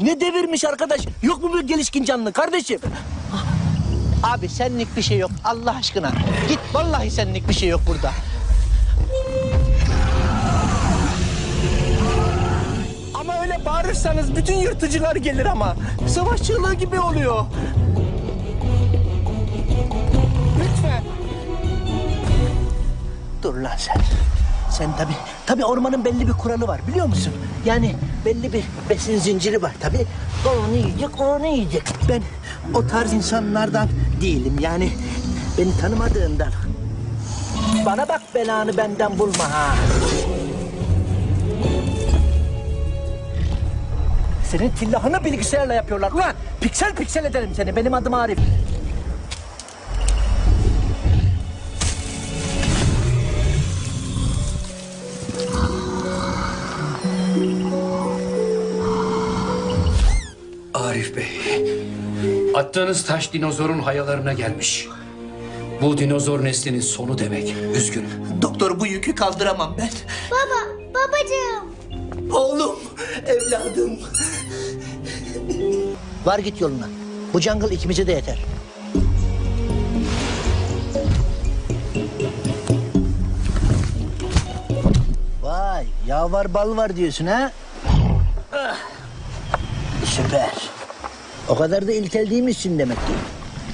Ne devirmiş arkadaş? Yok mu bir gelişkin canlı kardeşim? Abi senlik bir şey yok Allah aşkına. Git vallahi senlik bir şey yok burada. Ama öyle bağırırsanız bütün yırtıcılar gelir ama. Savaş çığlığı gibi oluyor. Lütfen. Dur lan sen. Sen tabii, tabii ormanın belli bir kuralı var biliyor musun? Yani belli bir besin zinciri var tabii. O onu yiyecek, o onu yiyecek. Ben o tarz insanlardan değilim yani. Beni tanımadığından. Bana bak belanı benden bulma ha. Senin tillahını bilgisayarla yapıyorlar. Ulan piksel piksel ederim seni. Benim adım Arif. Arif Bey, attığınız taş dinozorun hayalarına gelmiş. Bu dinozor neslinin sonu demek. Üzgünüm. Doktor bu yükü kaldıramam ben. Baba, babacığım. Oğlum, evladım. Var git yoluna. Bu jungle ikimize de yeter. Vay, yağ var bal var diyorsun ha? Ah, Süper. O kadar da ilkel değilmişsin demek ki.